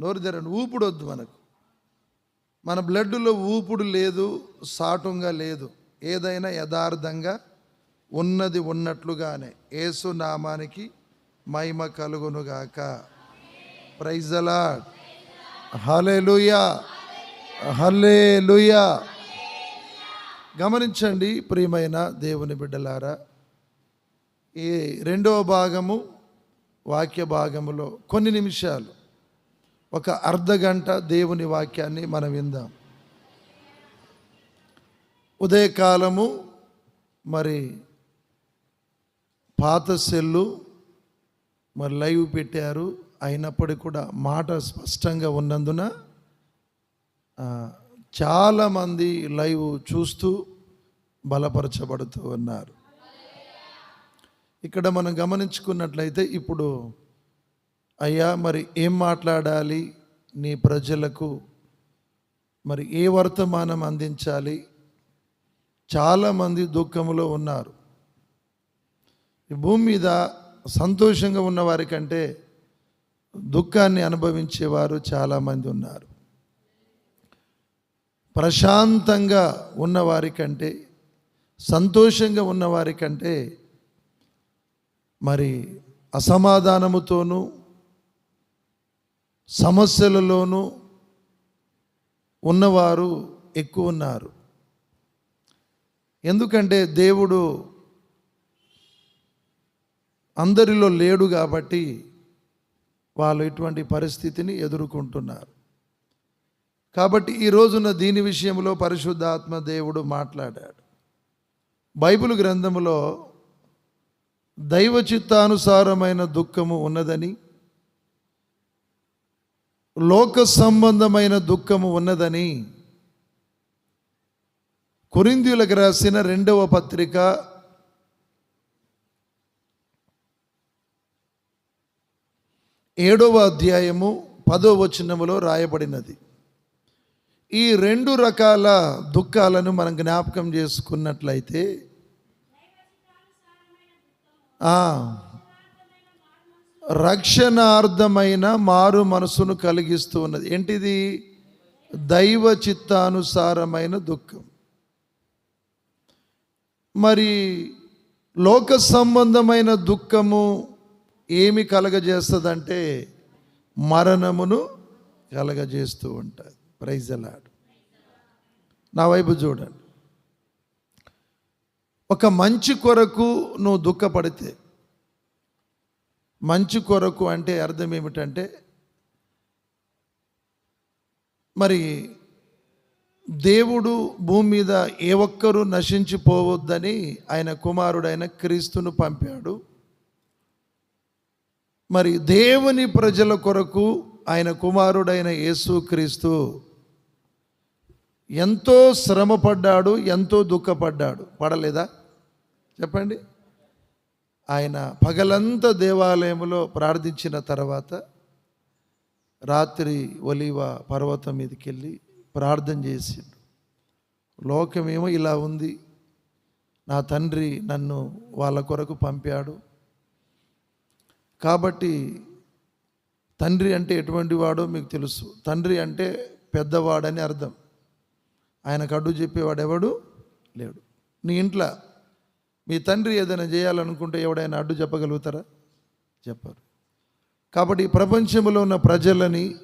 నోరు తెరండి ఊపుడు వద్దు మనకు. మన బ్లడ్లో ఊపుడు లేదు సాటుంగా లేదు. ఏదైనా యథార్థంగా ఉన్నది ఉన్నట్లుగానే ఏసు నామానికి మహిమ కలుగునుగాక ప్రైజలా హలే లుయా హలే లూయా గమనించండి ప్రియమైన దేవుని బిడ్డలారా ఈ రెండవ భాగము వాక్య భాగములో కొన్ని నిమిషాలు ఒక అర్ధ గంట దేవుని వాక్యాన్ని మనం విందాం. ఉదయకాలము మరి పాత సెల్లు మరి లైవ్ పెట్టారు. అయినప్పటికీ కూడా మాట స్పష్టంగా ఉన్నందున చాలామంది లైవ్ చూస్తూ బలపరచబడుతూ ఉన్నారు. ఇక్కడ మనం గమనించుకున్నట్లయితే ఇప్పుడు అయ్యా మరి ఏం మాట్లాడాలి నీ ప్రజలకు? మరి ఏ వర్తమానం అందించాలి? చాలామంది దుఃఖములో ఉన్నారు. ఈ భూమి మీద సంతోషంగా ఉన్న వారికంటే దుఃఖాన్ని అనుభవించేవారు చాలామంది ఉన్నారు. ప్రశాంతంగా ఉన్నవారి కంటే సంతోషంగా ఉన్నవారి కంటే మరి అసమాధానముతోనూ సమస్యలలోనూ ఉన్నవారు ఎక్కువ ఉన్నారు. ఎందుకంటే దేవుడు అందరిలో లేడు కాబట్టి వాళ్ళు ఇటువంటి పరిస్థితిని ఎదుర్కొంటున్నారు. కాబట్టి ఈ రోజున దీని విషయంలో పరిశుద్ధాత్మ దేవుడు మాట్లాడాడు. బైబిల్ గ్రంథంలో దైవ చిత్తానుసారమైన దుఃఖము ఉన్నదని లోక సంబంధమైన దుఃఖము ఉన్నదని కొరింద్యులకు రాసిన రెండవ పత్రిక ఏడవ అధ్యాయము పదో వచనములో రాయబడినది. ఈ రెండు రకాల దుఃఖాలను మనం జ్ఞాపకం చేసుకున్నట్లయితే ఆ, రక్షణార్థమైన మారు మనసును కలిగిస్తూ ఉన్నది. ఏంటిది? దైవ చిత్తానుసారమైన దుఃఖం. మరి లోక సంబంధమైన దుఃఖము ఏమి కలగజేస్తుందంటే మరణమును కలగజేస్తూ ఉంటుంది. ప్రైజలాడు నా వైపు చూడండి. ఒక మంచి కొరకు నువ్వు దుఃఖపడితే మంచి కొరకు అంటే అర్థం ఏమిటంటే మరి దేవుడు భూమి మీద ఏ ఒక్కరూ నశించిపోవద్దని ఆయన కుమారుడైన క్రీస్తును పంపాడు. మరి దేవుని ప్రజల కొరకు ఆయన కుమారుడైన యేసు క్రీస్తు ఎంతో శ్రమపడ్డాడు ఎంతో దుఃఖపడ్డాడు. పడలేదా? చెప్పండి. ఆయన పగలంతా దేవాలయంలో ప్రార్థించిన తర్వాత రాత్రి ఒలివ పర్వతం మీదకి వెళ్ళి ప్రార్థన చేసిండు. లోకమేమో ఇలా ఉంది. నా తండ్రి నన్ను వాళ్ళ కొరకు పంపాడు. కాబట్టి తండ్రి అంటే ఎటువంటి వాడో మీకు తెలుసు. తండ్రి అంటే పెద్దవాడని అర్థం. ఆయనకు అడ్డు చెప్పేవాడు ఎవడు? లేడు. నీ ఇంట్లో మీ తండ్రి ఏదైనా చేయాలనుకుంటే ఎవడైనా అడ్డు చెప్పగలుగుతారా? చెప్పరు. కాబట్టి ఈ ప్రపంచంలో ఉన్న ప్రజలని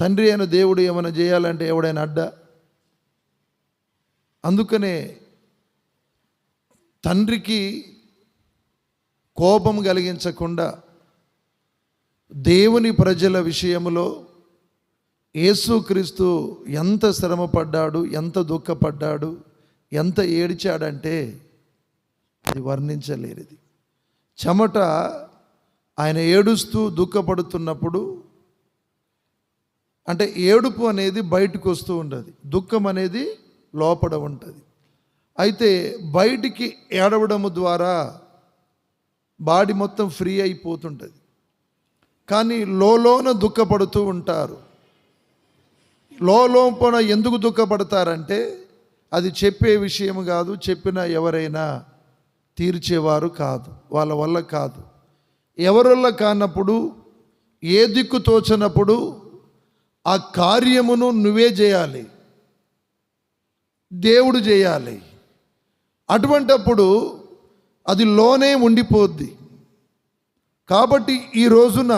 తండ్రి అయిన దేవుడు ఏమైనా చేయాలంటే ఎవడైనా అడ్డా? అందుకనే తండ్రికి కోపం కలిగించకుండా దేవుని ప్రజల విషయంలో యేసుక్రీస్తు ఎంత శ్రమపడ్డాడు ఎంత దుఃఖపడ్డాడు ఎంత ఏడిచాడంటే అది వర్ణించలేనిది. చెమట ఆయన ఏడుస్తూ దుఃఖపడుతున్నప్పుడు అంటే ఏడుపు అనేది బయటకు వస్తూ ఉండదు. దుఃఖం అనేది లోపల ఉంటుంది. అయితే బయటికి ఏడవడము ద్వారా బాడీ మొత్తం ఫ్రీ అయిపోతుంటుంది. కానీ లోలోన దుఃఖపడుతూ ఉంటారు. లోపల ఎందుకు దుఃఖపడతారంటే అది చెప్పే విషయం కాదు చెప్పిన ఎవరైనా తీర్చేవారు కాదు వాళ్ళ వల్ల కాదు. ఎవరి కానప్పుడు ఏ దిక్కు తోచనప్పుడు ఆ కార్యమును నువ్వే చేయాలి. దేవుడు చేయాలి. అటువంటప్పుడు అది లోనే ఉండిపోద్ది. కాబట్టి ఈ రోజున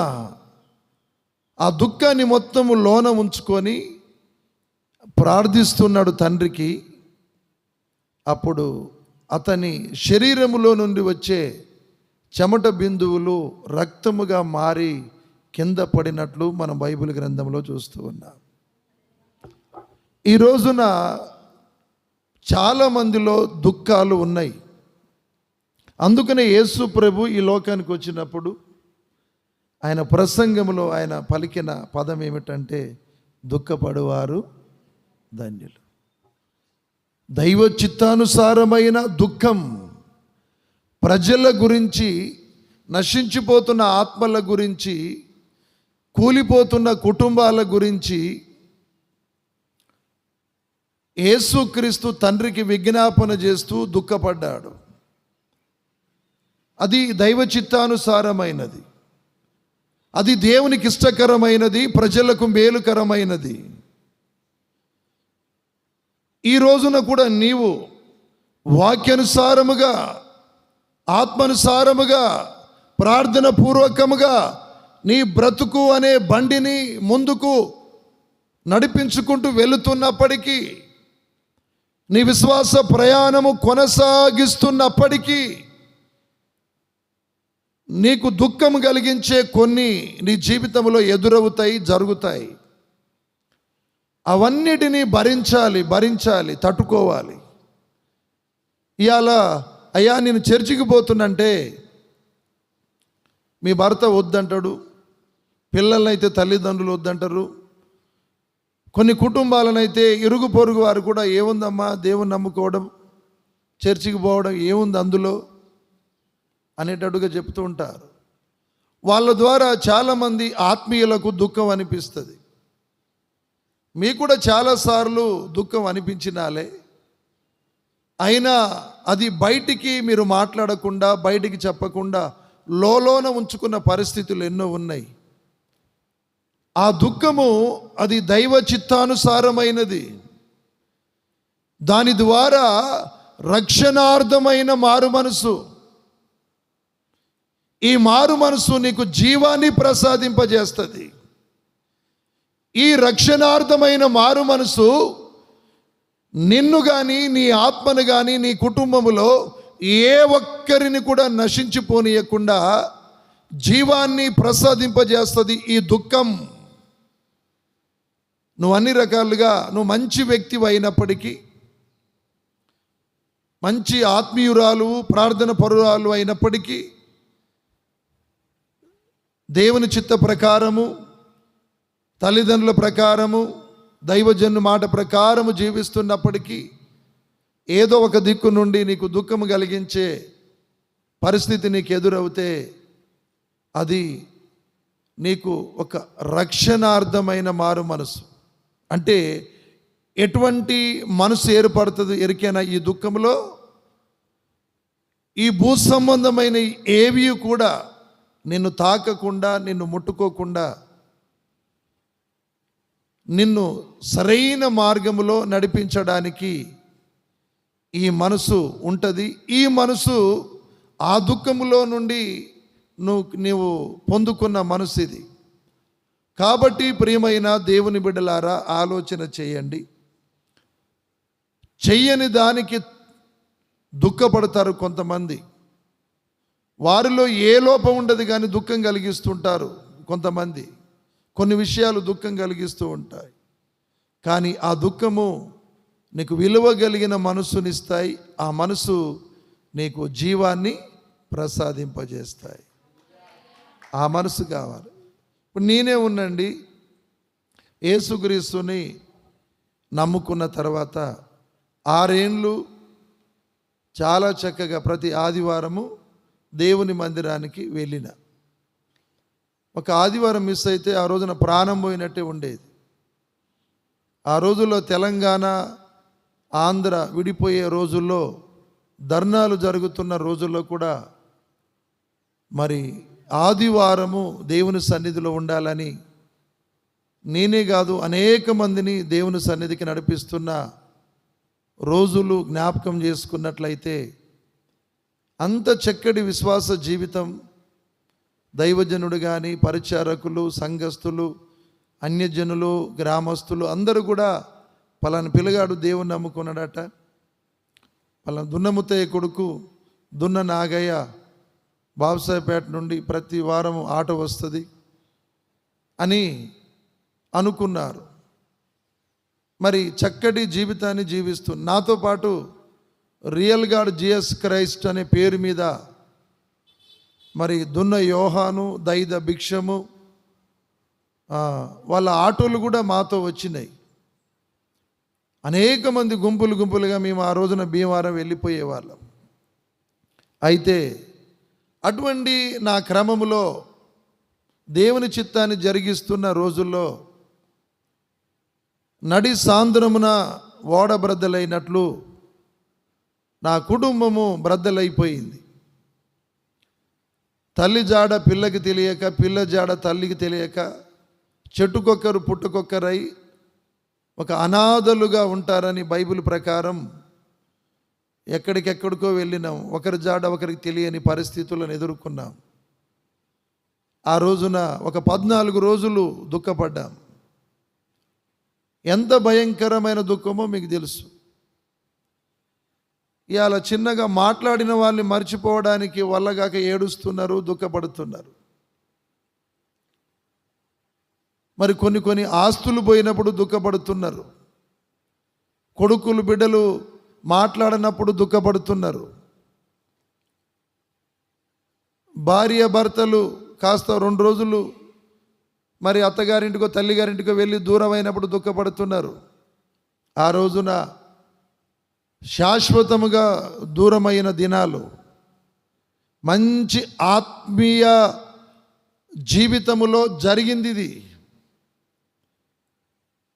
ఆ దుఃఖాన్ని మొత్తము లోన ఉంచుకొని ప్రార్థిస్తున్నాడు తండ్రికి. అప్పుడు అతని శరీరములో నుండి వచ్చే చెమట బిందువులు రక్తముగా మారి కింద పడినట్లు మనం బైబిల్ గ్రంథంలో చూస్తూ ఉన్నాం. ఈ రోజున చాలామందిలో దుఃఖాలు ఉన్నాయి. అందుకనే యేసు ప్రభు ఈ లోకానికి వచ్చినప్పుడు ఆయన ప్రసంగంలో ఆయన పలికిన పదం ఏమిటంటే దుఃఖపడువారు ధన్యులు. దైవ చిత్తానుసారమైన దుఃఖం ప్రజల గురించి నశించిపోతున్న ఆత్మల గురించి కూలిపోతున్న కుటుంబాల గురించి యేసుక్రీస్తు తండ్రికి విజ్ఞాపన చేస్తూ దుఃఖపడ్డాడు. అది దైవ చిత్తానుసారమైనది అది దేవునికి ఇష్టకరమైనది ప్రజలకు మేలుకరమైనది. ఈ రోజున కూడా నీవు వాక్యానుసారముగా ఆత్మానుసారముగా ప్రార్థన పూర్వకముగా నీ బ్రతుకు అనే బండిని ముందుకు నడిపించుకుంటూ వెళుతున్నప్పటికీ నీ విశ్వాస ప్రయాణము కొనసాగిస్తున్నప్పటికీ నీకు దుఃఖం కలిగించే కొన్ని నీ జీవితంలో ఎదురవుతాయి జరుగుతాయి. అవన్నిటినీ భరించాలి భరించాలి తట్టుకోవాలి. ఇవాళ అయ్యా నేను చర్చికి పోతున్నంటే మీ భర్త వద్దంటాడు పిల్లలనైతే తల్లిదండ్రులు వద్దంటారు కొన్ని కుటుంబాలనైతే ఇరుగు పొరుగు వారు కూడా ఏముందమ్మా దేవుని నమ్ముకోవడం చర్చికి పోవడం ఏముంది అందులో అనేటట్టుగా చెప్తూ ఉంటారు. వాళ్ళ ద్వారా చాలామంది ఆత్మీయులకు దుఃఖం అనిపిస్తుంది. మీకు కూడా చాలాసార్లు దుఃఖం అనిపించినాలే. అయినా అది బయటికి మీరు మాట్లాడకుండా బయటికి చెప్పకుండా లోలోన ఉంచుకున్న పరిస్థితులు ఎన్నో ఉన్నాయి. ఆ దుఃఖము అది దైవ చిత్తానుసారమైనది. దాని ద్వారా రక్షణార్థమైన మారు మనసు. ఈ మారు మనసు నీకు జీవాన్ని ప్రసాదింపజేస్తుంది. ఈ రక్షణార్థమైన మారు మనసు నిన్ను కానీ నీ ఆత్మను కానీ నీ కుటుంబములో ఏ ఒక్కరిని కూడా నశించిపోనీయకుండా జీవాన్ని ప్రసాదింపజేస్తుంది ఈ దుఃఖం. నువ్వు అన్ని రకాలుగా నువ్వు మంచి వ్యక్తి అయినప్పటికీ మంచి ఆత్మీయురాలు ప్రార్థన పరురాలు అయినప్పటికీ దేవుని చిత్త ప్రకారము తల్లిదండ్రుల ప్రకారము దైవజన్ను మాట ప్రకారము జీవిస్తున్నప్పటికీ ఏదో ఒక దిక్కు నుండి నీకు దుఃఖము కలిగించే పరిస్థితి నీకు ఎదురవుతే అది నీకు ఒక రక్షణార్థమైన మారు మనసు. అంటే ఎటువంటి మనసు ఏర్పడుతుంది ఎరికైనా ఈ దుఃఖంలో? ఈ భూ సంబంధమైన ఏవి కూడా నిన్ను తాకకుండా నిన్ను ముట్టుకోకుండా నిన్ను సరైన మార్గములో నడిపించడానికి ఈ మనసు ఉంటుంది. ఈ మనసు ఆ దుఃఖములో నుండి నువ్వు నీవు పొందుకున్న మనసు ఇది కాబట్టి ప్రియమైన దేవుని బిడ్డలారా ఆలోచన చేయండి. చెయ్యని దానికి దుఃఖపడతారు కొంతమంది. వారిలో ఏ లోపం ఉండదు కానీ దుఃఖం కలిగిస్తుంటారు కొంతమంది. కొన్ని విషయాలు దుఃఖం కలిగిస్తూ ఉంటాయి. కానీ ఆ దుఃఖము నీకు విలువ కలిగిన మనస్సునిస్తాయి ఆ మనసు నీకు జీవాన్ని ప్రసాదింపజేస్తాయి. ఆ మనసు కావాలి. ఇప్పుడు నేనే ఉండండి. ఏసుక్రీస్తుని నమ్ముకున్న తర్వాత ఆరేండ్లు చాలా చక్కగా ప్రతి ఆదివారము దేవుని మందిరానికి వెళ్ళిన. ఒక ఆదివారం మిస్ అయితే ఆ రోజున ప్రాణం పోయినట్టే ఉండేది. ఆ రోజుల్లో తెలంగాణ ఆంధ్ర విడిపోయే రోజుల్లో ధర్నాలు జరుగుతున్న రోజుల్లో కూడా మరి ఆదివారము దేవుని సన్నిధిలో ఉండాలని నేనే కాదు అనేక మందిని దేవుని సన్నిధికి నడిపిస్తున్న రోజులు జ్ఞాపకం చేసుకున్నట్లయితే అంత చక్కటి విశ్వాస జీవితం దైవజనుడు కానీ పరిచారకులు సంఘస్థులు అన్యజనులు గ్రామస్తులు అందరూ కూడా పలాని పిల్లగాడు దేవుని నమ్ముకున్నాడట. పలాని దున్నముత్తయ్య కొడుకు దున్న నాగయ్య బాబుసాయిపేట నుండి ప్రతి వారం ఆట వస్తుంది అని అనుకున్నారు. మరి చక్కటి జీవితాన్ని జీవిస్తూ నాతో పాటు రియల్ గాడ్ జిఎస్ క్రైస్ట్ అనే పేరు మీద మరి దున్న యోహాను దైద భిక్షము వాళ్ళ ఆటోలు కూడా మాతో వచ్చినాయి. అనేక మంది గుంపులు గుంపులుగా మేము ఆ రోజున భీమవరం వెళ్ళిపోయే వాళ్ళం. అయితే అటువంటి నా క్రమములో దేవుని చిత్తాన్ని జరిగిస్తున్న రోజుల్లో నడి సాంద్రమున ఓడబ్రద్దలైనట్లు నా కుటుంబము బ్రద్దలైపోయింది. తల్లి జాడ పిల్లకి తెలియక పిల్ల జాడ తల్లికి తెలియక చెట్టుకొక్కరు పుట్టుకొక్కరై ఒక అనాథలుగా ఉంటారని బైబిల్ ప్రకారం ఎక్కడికెక్కడికో వెళ్ళినాం. ఒకరి జాడ ఒకరికి తెలియని పరిస్థితులను ఎదుర్కొన్నాం. ఆ రోజున ఒక పద్నాలుగు రోజులు దుఃఖపడ్డాం. ఎంత భయంకరమైన దుఃఖమో మీకు తెలుసు. ఇవాళ చిన్నగా మాట్లాడిన వాళ్ళని మర్చిపోవడానికి వల్లగాక ఏడుస్తున్నారు దుఃఖపడుతున్నారు. మరి కొన్ని కొన్ని ఆస్తులు పోయినప్పుడు దుఃఖపడుతున్నారు. కొడుకులు బిడ్డలు మాట్లాడినప్పుడు దుఃఖపడుతున్నారు. భార్య భర్తలు కాస్త రెండు రోజులు మరి అత్తగారింటికో తల్లిగారింటికో వెళ్ళి దూరం అయినప్పుడు దుఃఖపడుతున్నారు. ఆ రోజున శాశ్వతముగా దూరమైన దినాలు మంచి ఆత్మీయ జీవితములో జరిగింది ఇది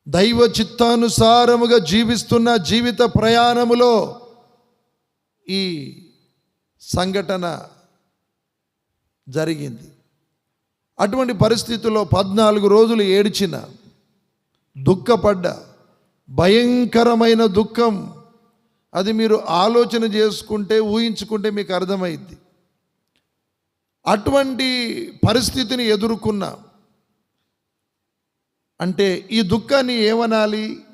దైవ చిత్తానుసారముగా జీవిస్తున్న జీవిత ప్రయాణములో ఈ సంఘటన జరిగింది. అటువంటి పరిస్థితుల్లో పద్నాలుగు రోజులు ఏడ్చిన దుఃఖపడ్డ భయంకరమైన దుఃఖం అది మీరు ఆలోచన చేసుకుంటే ఊహించుకుంటే మీకు అర్థమైద్ది. అటువంటి పరిస్థితిని ఎదుర్కొన్నా అంటే ఈ దుఃఖాన్ని ఏమనాలి?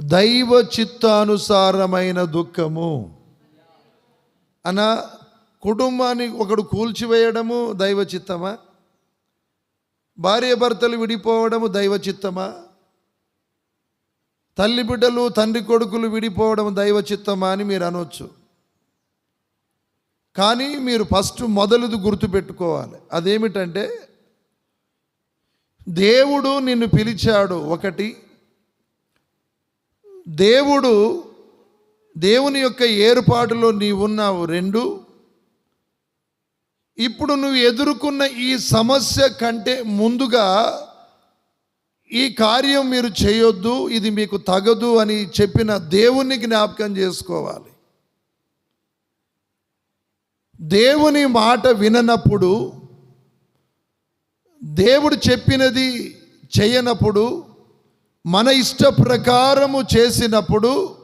దైవ చిత్తానుసారమైన దుఃఖము. అన కుటుంబాన్ని ఒకడు కూల్చివేయడము దైవ చిత్తమా? భార్య భర్తలు విడిపోవడము దైవ చిత్తమా? తల్లి బిడ్డలు తండ్రి కొడుకులు విడిపోవడం దైవ చిత్తమా అని మీరు అనొచ్చు. కానీ మీరు ఫస్ట్ మొదలుది గుర్తుపెట్టుకోవాలి. అదేమిటంటే దేవుడు నిన్ను పిలిచాడు ఒకటి. దేవుడు దేవుని యొక్క ఏర్పాటులో నీవున్నావు రెండు. ఇప్పుడు నువ్వు ఎదుర్కొన్న ఈ సమస్య కంటే ముందుగా ఈ కార్యం మీరు చేయొద్దు ఇది మీకు తగదు అని చెప్పిన దేవుని జ్ఞాపకం చేసుకోవాలి. దేవుని మాట విననప్పుడు దేవుడు చెప్పినది చేయనప్పుడు మన ఇష్ట ప్రకారము చేసినప్పుడు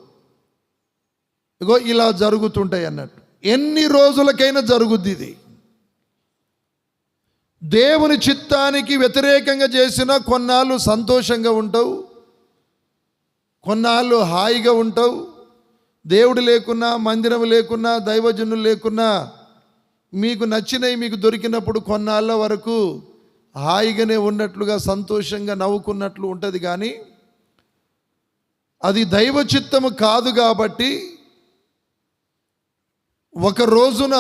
ఇగో ఇలా జరుగుతుంటాయి అన్నట్టు. ఎన్ని రోజులకైనా జరుగుద్ది ఇది. దేవుని చిత్తానికి వ్యతిరేకంగా చేసిన కొన్నాళ్ళు సంతోషంగా ఉంటావు. కొన్నాళ్ళు హాయిగా ఉంటావు. దేవుడు లేకున్నా మందిరం లేకున్నా దైవజనులు లేకున్నా మీకు నచ్చినవి మీకు దొరికినప్పుడు కొన్నాళ్ళ వరకు హాయిగానే ఉన్నట్లుగా సంతోషంగా నవ్వుకున్నట్లు ఉంటుంది కానీ అది దైవ చిత్తము కాదు కాబట్టి ఒక రోజున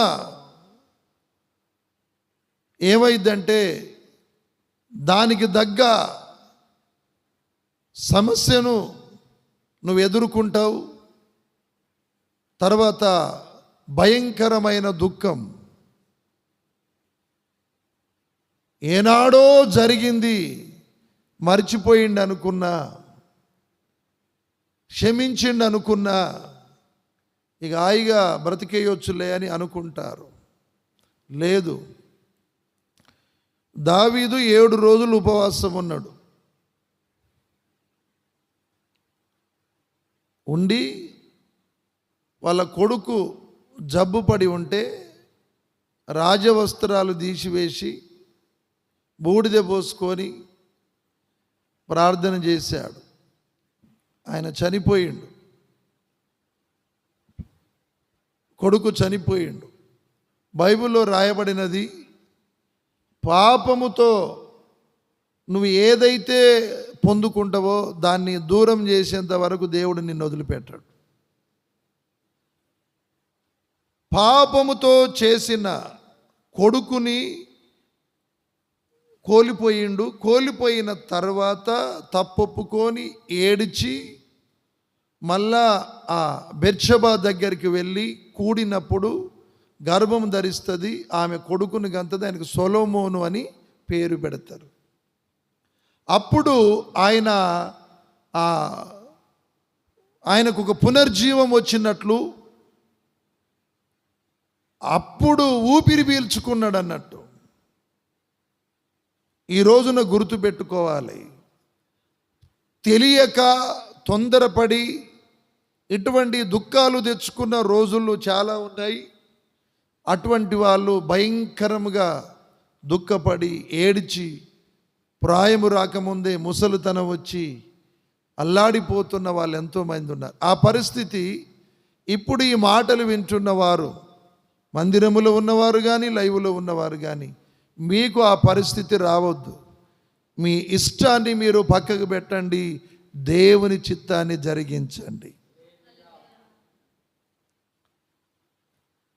ఏమైందంటే దానికి తగ్గ సమస్యను నువ్వు ఎదుర్కొంటావు. తర్వాత భయంకరమైన దుఃఖం. ఏనాడో జరిగింది మర్చిపోయిండు అనుకున్నా క్షమించిండు అనుకున్నా ఇక హాయిగా బ్రతికేయొచ్చులే అని అనుకుంటారు. లేదు. దావీదు ఏడు రోజులు ఉపవాసం ఉన్నాడు. ఉండి వాళ్ళ కొడుకు జబ్బు పడి ఉంటే రాజవస్త్రాలు తీసివేసి బూడిద పోసుకొని ప్రార్థన చేశాడు. ఆయన చనిపోయిండు. కొడుకు చనిపోయిండు. బైబిల్లో రాయబడినది పాపముతో నువ్వు ఏదైతే పొందుకుంటావో దాన్ని దూరం చేసేంత వరకు దేవుడు నిన్ను వదిలిపెట్టాడు. పాపముతో చేసిన కొడుకుని కోల్పోయిండు కోల్పోయిన తర్వాత తప్పొప్పుకొని ఏడిచి మళ్ళా ఆ బెర్షబా దగ్గరికి వెళ్ళి కూడినప్పుడు గర్భం ధరిస్తుంది ఆమె కొడుకుని గంతది ఆయనకు సొలోమోను అని పేరు పెడతారు. అప్పుడు ఆయన ఆయనకు ఒక పునర్జీవం వచ్చినట్లు అప్పుడు ఊపిరి పీల్చుకున్నాడు అన్నట్టు. ఈ రోజున గుర్తు పెట్టుకోవాలి తెలియక తొందరపడి ఇటువంటి దుఃఖాలు తెచ్చుకున్న రోజులు చాలా ఉన్నాయి. అటువంటి వాళ్ళు భయంకరంగా దుఃఖపడి ఏడిచి ప్రాయము రాకముందే ముసలితనం వచ్చి అల్లాడిపోతున్న వాళ్ళు ఎంతోమంది ఉన్నారు. ఆ పరిస్థితి ఇప్పుడు ఈ మాటలు వింటున్న వారు మందిరములో ఉన్నవారు కానీ లైవ్లో ఉన్నవారు కానీ మీకు ఆ పరిస్థితి రావద్దు. మీ ఇష్టాన్ని మీరు పక్కకు పెట్టండి దేవుని చిత్తాన్ని జరిగించండి.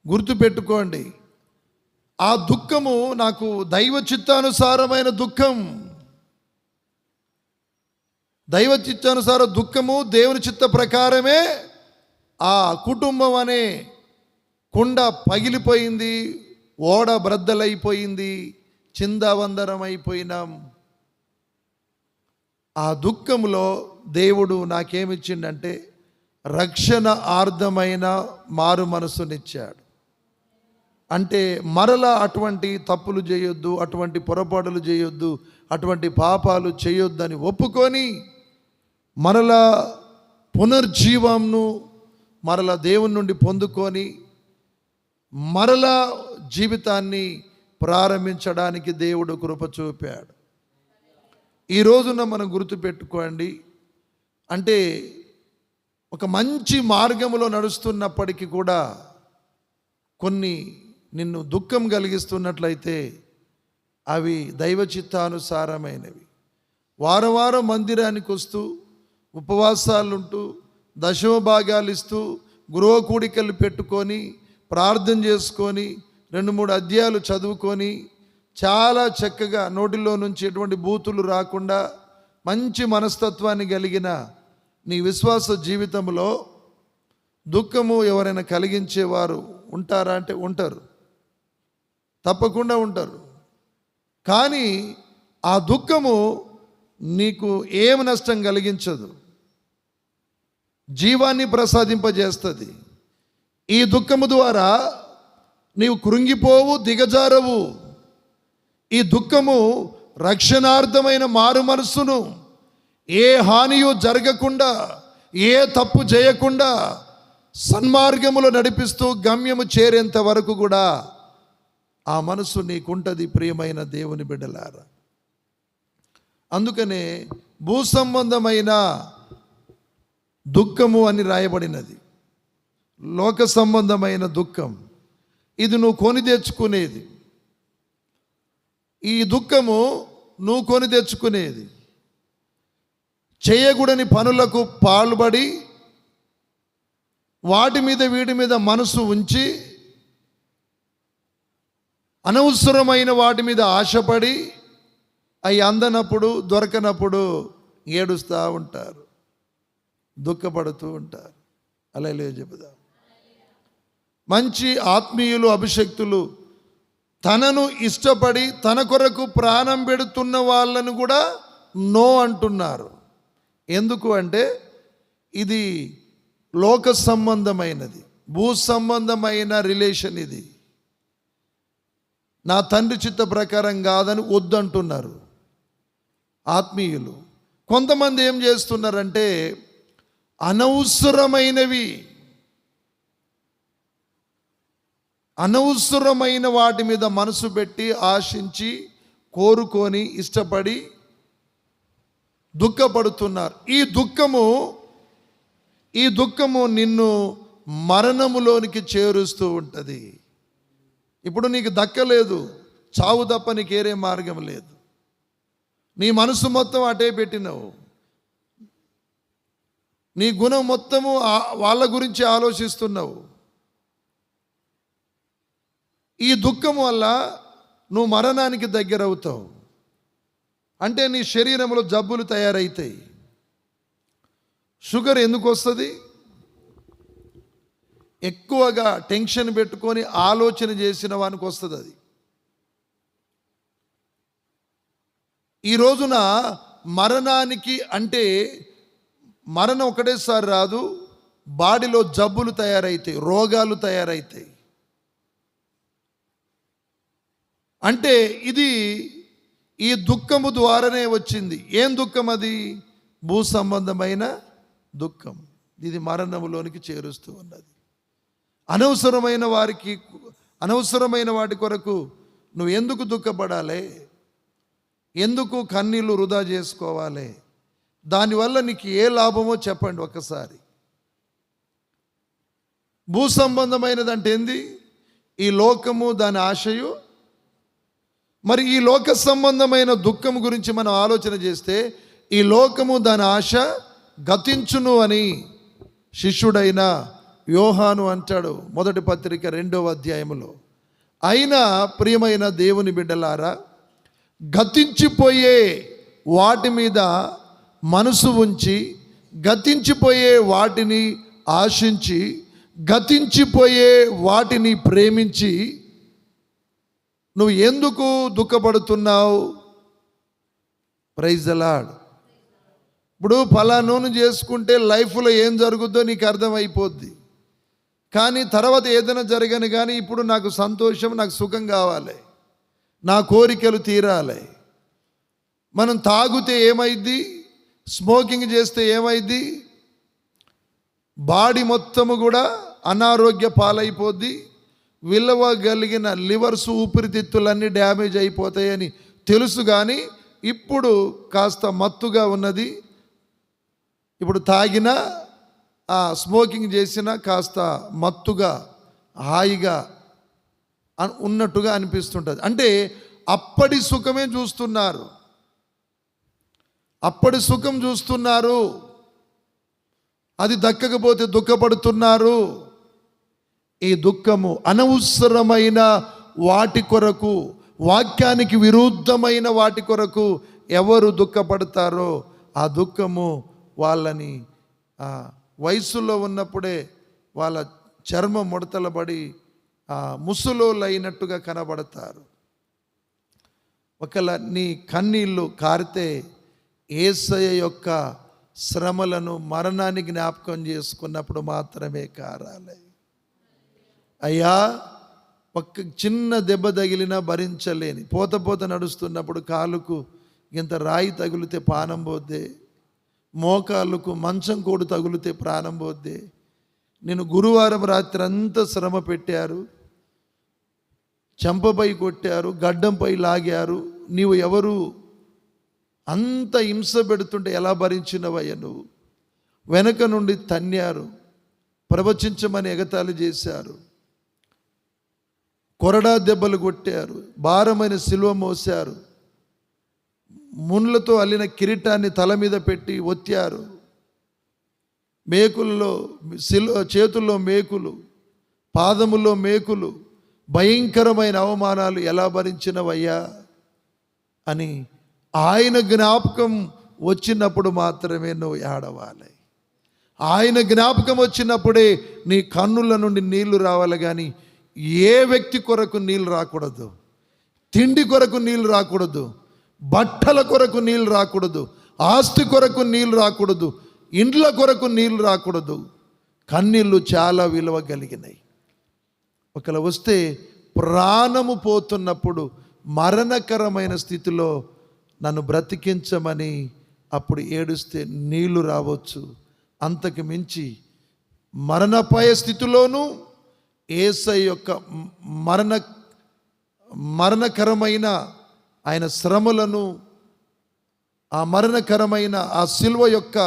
గుర్తుపెట్టుకోండి. ఆ దుఃఖము నాకు దైవ చిత్తానుసారమైన దుఃఖం. దైవ చిత్తానుసార దుఃఖము దేవుని చిత్త ప్రకారమే ఆ కుటుంబం అనే కుండ పగిలిపోయింది ఓడ బ్రద్దలైపోయింది చిందవందరం అయిపోయినాం ఆ దుఃఖంలో దేవుడు నాకేమిచ్చిండంటే రక్షణ ఆర్ధమైన మారు మనసునిచ్చాడు. అంటే మరలా అటువంటి తప్పులు చేయొద్దు అటువంటి పొరపాటులు చేయొద్దు అటువంటి పాపాలు చేయొద్దని ఒప్పుకొని మరలా పునర్జీవంను మరలా దేవుని నుండి పొందుకొని మరలా జీవితాన్ని ప్రారంభించడానికి దేవుడు కృప చూపాడు. ఈ రోజున మనం గుర్తుపెట్టుకోండి అంటే ఒక మంచి మార్గంలో నడుస్తున్నప్పటికీ కూడా కొన్ని నిన్ను దుఃఖం కలిగిస్తున్నట్లయితే అవి దైవ చిత్తానుసారమైనవి వారం వారం మందిరానికి వస్తూ ఉపవాసాలుంటూ దశమ భాగాలు ఇస్తూ గృహ కూడికలు పెట్టుకొని ప్రార్థన చేసుకొని రెండు మూడు అధ్యాయాలు చదువుకొని చాలా చక్కగా నోటిలో నుంచి ఎటువంటి బూతులు రాకుండా మంచి మనస్తత్వాన్ని కలిగిన నీ విశ్వాస జీవితంలో దుఃఖము ఎవరైనా కలిగించేవారు ఉంటారా అంటే ఉంటారు. తప్పకుండా ఉంటారు. కానీ ఆ దుఃఖము నీకు ఏం నష్టం కలిగించదు. జీవాన్ని ప్రసాదింపజేస్తుంది. ఈ దుఃఖము ద్వారా నీవు కృంగిపోవు దిగజారవు. ఈ దుఃఖము రక్షణార్థమైన మారు మనస్సును ఏ హానియు జరగకుండా ఏ తప్పు చేయకుండా సన్మార్గములో నడిపిస్తూ గమ్యము చేరేంత వరకు కూడా ఆ మనసు నీకుంటది ప్రియమైన దేవుని బిడ్డలారా. అందుకనే భూ సంబంధమైన దుఃఖము అని రాయబడినది. లోక సంబంధమైన దుఃఖం. ఇది నువ్వు కొని తెచ్చుకునేది. ఈ దుఃఖము నువ్వు కొని తెచ్చుకునేది. చేయకూడని పనులకు పాల్పడి వాటి మీద వీటి మీద మనసు ఉంచి అనవసరమైన వాటి మీద ఆశపడి అవి అందనప్పుడు దొరకనప్పుడు ఏడుస్తూ ఉంటారు. దుఃఖపడుతూ ఉంటారు. అలా లేదు చెబుదాం. మంచి ఆత్మీయులు అభిషక్తులు తనను ఇష్టపడి తన కొరకు ప్రాణం పెడుతున్న వాళ్ళను కూడా నో అంటున్నారు. ఎందుకు అంటే ఇది లోక సంబంధమైనది. భూ సంబంధమైన రిలేషన్ ఇది. నా తండ్రి చిత్త ప్రకారం కాదని వద్దంటున్నారు. ఆత్మీయులు కొంతమంది ఏం చేస్తున్నారంటే అనవసరమైనవి అనవసరమైన వాటి మీద మనసు పెట్టి ఆశించి కోరుకొని ఇష్టపడి దుఃఖపడుతున్నారు. ఈ దుఃఖము ఈ దుఃఖము నిన్ను మరణములోనికి చేరుస్తూ ఉంటుంది. ఇప్పుడు నీకు దక్కలేదు చావు తప్ప నీకేరే ఏరే మార్గం లేదు. నీ మనసు మొత్తం అటే పెట్టినవు. నీ గుణం మొత్తము వాళ్ళ గురించి ఆలోచిస్తున్నావు. ఈ దుఃఖం వల్ల నువ్వు మరణానికి దగ్గర అవుతావు అంటే నీ శరీరంలో జబ్బులు తయారవుతాయి షుగర్ ఎందుకు వస్తుంది ఎక్కువగా టెన్షన్ పెట్టుకొని ఆలోచన చేసిన వానికి వస్తుంది అది. ఈ రోజున మరణానికి అంటే మరణం ఒకటేసారి రాదు బాడీలో జబ్బులు తయారైతాయి రోగాలు తయారైతాయి. అంటే ఇది ఈ దుఃఖము ద్వారానే వచ్చింది. ఏం దుఃఖం అది? భూ సంబంధమైన దుఃఖం. ఇది మరణములోనికి చేరుస్తూ ఉన్నది. అనవసరమైన వారికి అనవసరమైన వాటి కొరకు నువ్వు ఎందుకు దుఃఖపడాలి? ఎందుకు కన్నీళ్ళు వృధా చేసుకోవాలి? దానివల్ల నీకు ఏ లాభమో చెప్పండి ఒక్కసారి భూ సంబంధమైనది అంటే ఏంది? ఈ లోకము దాని ఆశయు. మరి ఈ లోక సంబంధమైన దుఃఖం గురించి మనం ఆలోచన చేస్తే ఈ లోకము దాని ఆశ గతించును అని శిష్యుడైన యోహాను అంటాడు మొదటి పత్రిక రెండవ అధ్యాయములో. అయినా ప్రియమైన దేవుని బిడ్డలారా గతించిపోయే వాటి మీద మనసు ఉంచి గతించిపోయే వాటిని ఆశించి గతించిపోయే వాటిని ప్రేమించి నువ్వు ఎందుకు దుఃఖపడుతున్నావు? ప్రైజ్ అలాడ్ ఇప్పుడు నూనె చేసుకుంటే లైఫ్లో ఏం జరుగుద్దో నీకు అర్థమైపోద్ది. కానీ తర్వాత ఏదైనా జరగను కానీ ఇప్పుడు నాకు సంతోషం నాకు సుఖం కావాలి. నా కోరికలు తీరాలి. మనం తాగితే ఏమైద్ది? స్మోకింగ్ చేస్తే ఏమైద్ది? బాడీ మొత్తము కూడా అనారోగ్య పాలైపోద్ది. విలువగలిగిన లివర్స్ ఊపిరితిత్తులన్నీ డ్యామేజ్ అయిపోతాయని తెలుసు కానీ ఇప్పుడు కాస్త మత్తుగా ఉన్నది. ఇప్పుడు తాగిన స్మోకింగ్ చేసినా కాస్త మత్తుగా హాయిగా ఉన్నట్టుగా అనిపిస్తుంటుంది. అంటే అప్పటి సుఖమే చూస్తున్నారు. అప్పటి సుఖం చూస్తున్నారు. అది దక్కకపోతే దుఃఖపడుతున్నారు. ఈ దుఃఖము అనవసరమైన వాటి కొరకు వాక్యానికి విరుద్ధమైన వాటి కొరకు ఎవరు దుఃఖపడతారో ఆ దుఃఖము వాళ్ళని వయసులో ఉన్నప్పుడే వాళ్ళ చర్మం ముడతలబడి ఆ, కనబడతారు. ఒకవేళ నీ కన్నీళ్ళు కారితే ఏసయ యొక్క శ్రమలను మరణాన్ని జ్ఞాపకం చేసుకున్నప్పుడు మాత్రమే కారాలి. అయ్యా ఒక్క చిన్న దెబ్బ తగిలినా భరించలేని. పోత పోత నడుస్తున్నప్పుడు కాలుకు ఇంత రాయి తగిలితే పానం పోద్దే. మోకాళ్ళకు మంచం కోడు తగులితే ప్రాణం పోద్దే. నేను గురువారం రాత్రి అంతా శ్రమ పెట్టారు. చెంపపై కొట్టారు గడ్డంపై లాగారు. నీవు ఎవరు? అంత హింస పెడుతుంటే ఎలా భరించినవయ్య నువ్వు? వెనక నుండి తన్యారు ప్రవచించమని ఎగతాళి చేశారు. కొరడా దెబ్బలు కొట్టారు భారమైన శిల్వ మోశారు. మున్లతో అల్లిన కిరీటాన్ని తల మీద పెట్టి ఒత్తారు. మేకుల్లో సిల్ చేతుల్లో మేకులు పాదముల్లో మేకులు భయంకరమైన అవమానాలు ఎలా భరించినవయ్యా అని ఆయన జ్ఞాపకం వచ్చినప్పుడు మాత్రమే నువ్వు ఏడవాలి. ఆయన జ్ఞాపకం వచ్చినప్పుడే నీ కన్నుల నుండి నీళ్ళు రావాలి కానీ ఏ వ్యక్తి కొరకు నీళ్ళు రాకూడదు? తిండి కొరకు నీళ్ళు రాకూడదు? బట్టల కొరకు నీళ్ళు రాకూడదు ఆస్తి కొరకు నీళ్ళు రాకూడదు ఇండ్ల కొరకు నీళ్ళు రాకూడదు. కన్నీళ్ళు చాలా విలువ కలిగినాయి. ఒకవేళ వస్తే ప్రాణము పోతున్నప్పుడు మరణకరమైన స్థితిలో నన్ను బ్రతికించమని అప్పుడు ఏడుస్తే నీళ్ళు రావచ్చు. అంతకు మించి మరణపాయ స్థితిలోనూ ఏసై యొక్క మరణ మరణకరమైన ఆయన శ్రమలను ఆ మరణకరమైన ఆ శిల్వ యొక్క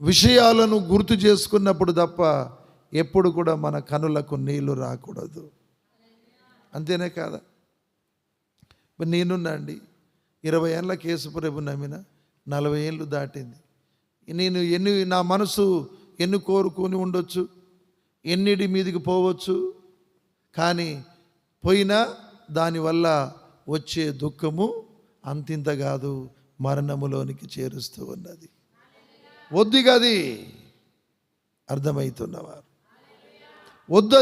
విషయాలను గుర్తు చేసుకున్నప్పుడు తప్ప ఎప్పుడు కూడా మన కనులకు నీళ్ళు రాకూడదు. అంతేనే కాదా? ఇప్పుడు నేనున్నాండి ఇరవై ఏళ్ళ కేసు ప్రభు నమ్మిన నలభై ఏళ్ళు దాటింది. నేను ఎన్ని నా మనసు ఎన్ని కోరుకొని ఉండొచ్చు ఎన్నిటి మీదికి పోవచ్చు కానీ పోయినా దానివల్ల వచ్చే దుఃఖము అంతింత కాదు మరణములోనికి చేరుస్తూ ఉన్నది. వద్దు గది అర్థమవుతున్నవారు వద్దు